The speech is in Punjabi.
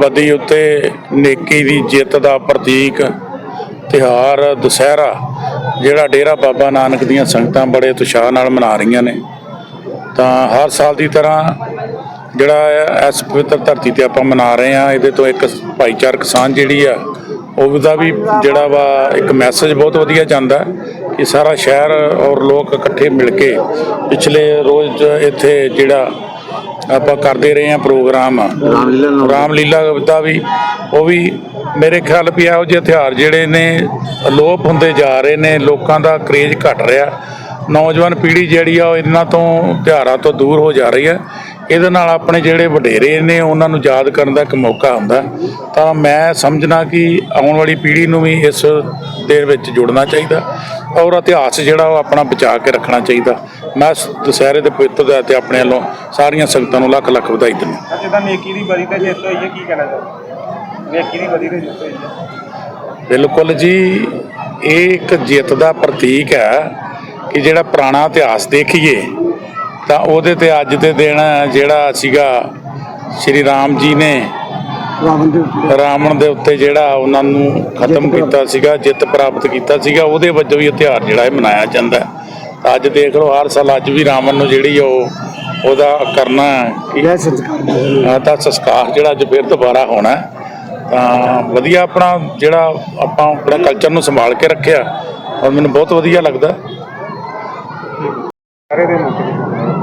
ਬਦੀ ਉੱਤੇ ਨੇਕੀ ਦੀ ਜਿੱਤ ਦਾ ਪ੍ਰਤੀਕ ਤਿਹਾਰ ਦੁਸਹਿਰਾ, ਜਿਹੜਾ ਡੇਰਾ ਬਾਬਾ ਨਾਨਕ ਦੀਆਂ ਸੰਗਤਾਂ ਬੜੇ ਉਤਸ਼ਾਹ ਨਾਲ ਮਨਾ ਰਹੀਆਂ ਨੇ। ਤਾਂ ਹਰ ਸਾਲ ਦੀ ਤਰ੍ਹਾਂ ਜਿਹੜਾ ਇਹ ਇਸ ਪਵਿੱਤਰ ਧਰਤੀ ਤੇ ਆਪਾਂ ਮਨਾ ਰਹੇ ਆ ਇਹਦੇ ਤੋਂ ਇੱਕ ਭਾਈਚਾਰਕ ਸਾਂਝ ਜਿਹੜੀ ਆ, ਉਹਦਾ ਵੀ ਜਿਹੜਾ ਵਾ ਇੱਕ ਮੈਸੇਜ ਬਹੁਤ ਵਧੀਆ ਜਾਂਦਾ ਕਿ ਸਾਰਾ ਸ਼ਹਿਰ ਔਰ ਲੋਕ ਇਕੱਠੇ ਮਿਲ ਕੇ ਪਿਛਲੇ ਰੋਜ਼ ਇੱਥੇ ਜਿਹੜਾ ਆਪਾਂ ਕਰਦੇ ਰਹੇ ਆ ਪ੍ਰੋਗਰਾਮ। ਰਾਮਲੀਲਾ ਕਵਿਤਾ ਵੀ, ਉਹ ਵੀ ਮੇਰੇ ਖਿਆਲ ਵੀ ਇਹੋ ਜਿਹੇ ਹਥਿਆਰ ਜਿਹੜੇ ਨੇ ਅਲੋਪ ਹੁੰਦੇ ਜਾ ਰਹੇ ਨੇ, ਲੋਕਾਂ ਦਾ ਕਰੇਜ ਘਟ ਰਿਹਾ। ਨੌਜਵਾਨ ਪੀੜ੍ਹੀ ਜਿਹੜੀ ਆ, ਉਹ ਇਹਨਾਂ ਤੋਂ ਹਥਿਆਰਾਂ ਤੋਂ ਦੂਰ ਹੋ ਜਾ ਰਹੀ ਹੈ। ਇਹਦੇ ਨਾਲ ਆਪਣੇ ਜਿਹੜੇ ਵਡੇਰੇ ਨੇ ਉਹਨਾਂ ਨੂੰ ਯਾਦ ਕਰਨ ਦਾ ਇੱਕ ਮੌਕਾ ਹੁੰਦਾ। ਤਾਂ ਮੈਂ ਸਮਝਣਾ ਕਿ ਆਉਣ ਵਾਲੀ ਪੀੜ੍ਹੀ ਨੂੰ ਵੀ ਇਸ ਦੇ ਵਿੱਚ ਜੁੜਨਾ ਚਾਹੀਦਾ ਔਰ ਇਤਿਹਾਸ ਜਿਹੜਾ ਉਹ ਆਪਣਾ ਬਚਾ ਕੇ ਰੱਖਣਾ ਚਾਹੀਦਾ। ਮੈਂ ਦੁਸਹਿਰੇ ਦੇ ਪਵਿੱਤਰ ਦਿਨ ਤੇ ਆਪਣੇ ਵੱਲੋਂ ਸਾਰੀਆਂ ਸੰਗਤਾਂ ਨੂੰ ਲੱਖ ਲੱਖ ਵਧਾਈ ਦਿੰਦਾ ਜਿੱਦਾਂ ਨੇਕੀ ਦੀ ਬਰੀ ਤੇ ਜਿੱਤ ਹੋਈ ਹੈ ਕੀ ਕਹਿਣਾ ਚਾਹੁੰਦੇ ਨੇਕੀ ਦੀ ਬਰੀ ਤੇ ਜਿੱਤ ਹੋਈ ਹੈ। ਬਿਲਕੁਲ ਜੀ ਇਹ ਇੱਕ ਜਿੱਤ ਦਾ ਪ੍ਰਤੀਕ ਹੈ ਕਿ ਜਿਹੜਾ ਪੁਰਾਣਾ ਇਤਿਹਾਸ ਦੇਖੀਏ ਤਾਂ ਉਹਦੇ ਤੇ ਅੱਜ ਦੇ ਦਿਨ ਜਿਹੜਾ ਸੀਗਾ ਸ਼੍ਰੀ ਰਾਮ ਜੀ ਨੇ ਰਾਵਣ ਦੇ ਉੱਤੇ ਜਿਹੜਾ ਉਹਨਾਂ ਨੂੰ ਖਤਮ ਕੀਤਾ ਸੀਗਾ ਜਿੱਤ ਪ੍ਰਾਪਤ ਕੀਤਾ ਸੀਗਾ ਉਹਦੇ ਵਜੋਂ ਵੀ ਇਹ ਤਿਉਹਾਰ ਜਿਹੜਾ ਇਹ ਮਨਾਇਆ ਜਾਂਦਾ ਹੈ। ਤਾਂ ਅੱਜ ਦੇਖ ਲਓ ਹਰ ਸਾਲ ਅੱਜ ਵੀ ਰਾਵਣ ਨੂੰ ਜਿਹੜੀ ਉਹ ਉਹਦਾ ਕਰਨਾ ਸੰਸਕਾਰ ਆ ਤਾਂ ਸੰਸਕਾਰ ਜਿਹੜਾ ਅੱਜ ਫਿਰ ਦੁਬਾਰਾ ਹੋਣਾ ਹੈ। ਤਾਂ ਵਧੀਆ ਆਪਣਾ ਜਿਹੜਾ ਆਪਾਂ ਆਪਣੇ ਕਲਚਰ ਨੂੰ ਸੰਭਾਲ ਕੇ ਰੱਖਿਆ ਔਰ ਮੈਨੂੰ ਬਹੁਤ ਵਧੀਆ ਲੱਗਦਾ Montevideo